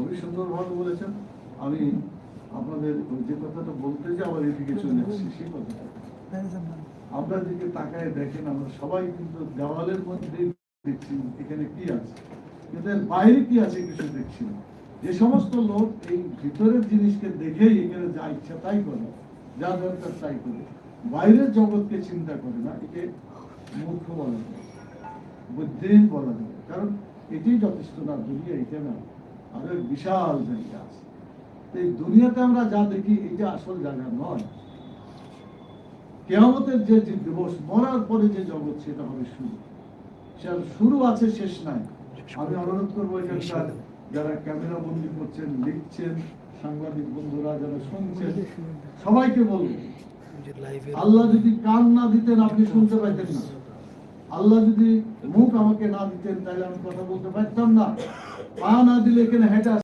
খুবই সুন্দরভাবে বলেছেন। আমি আপনাদের যে কথাটা বলতে যে আবার এদিকে চলে আসছি, সেই কথাটা। আমরা তাকায় দেখেন, আমরা সবাই কিন্তু দেওয়ালের মধ্যে দেখছি, এখানে কি আছে? কিন্তু বাইরে কি আছে কিছু দেখছি না। যে সমস্ত লোক এই ভিতরের জিনিসকে দেখেই এখানে যা ইচ্ছা তাই করে, যা দরকার তাই করে। বাইরের জগৎকে চিন্তা করে না, একে মূর্খ বলা যায় বুদ্ধিহীন বলা যায়। কারণ এটাই যথেষ্ট না, দুনিয়া এটা না। এক বিশাল জায়গা আছে এই দুনিয়াতে আমরা যা দেখি আসল জায়গা নয়। কেয়ামতের যে দিবস, মরার পরে যে জগৎ, সেটা হবে শুরু। সেটার শুরু আছে, শেষ নাই। আমি অনুরোধ করব যারা ক্যামেরা বন্দি করছেন, লিখছেন, সাংবাদিক বন্ধুরা যারা শুনছেন, সবাইকে বলব, আল্লাহ যদি কান না দিতেন, আপনি শুনতে পাইতেন না। আল্লাহ যদি মুখ আমাকে না দিতেন, তাহলে আমি কথা বলতে পারতাম না। পা না দিলে এখানে হেঁটে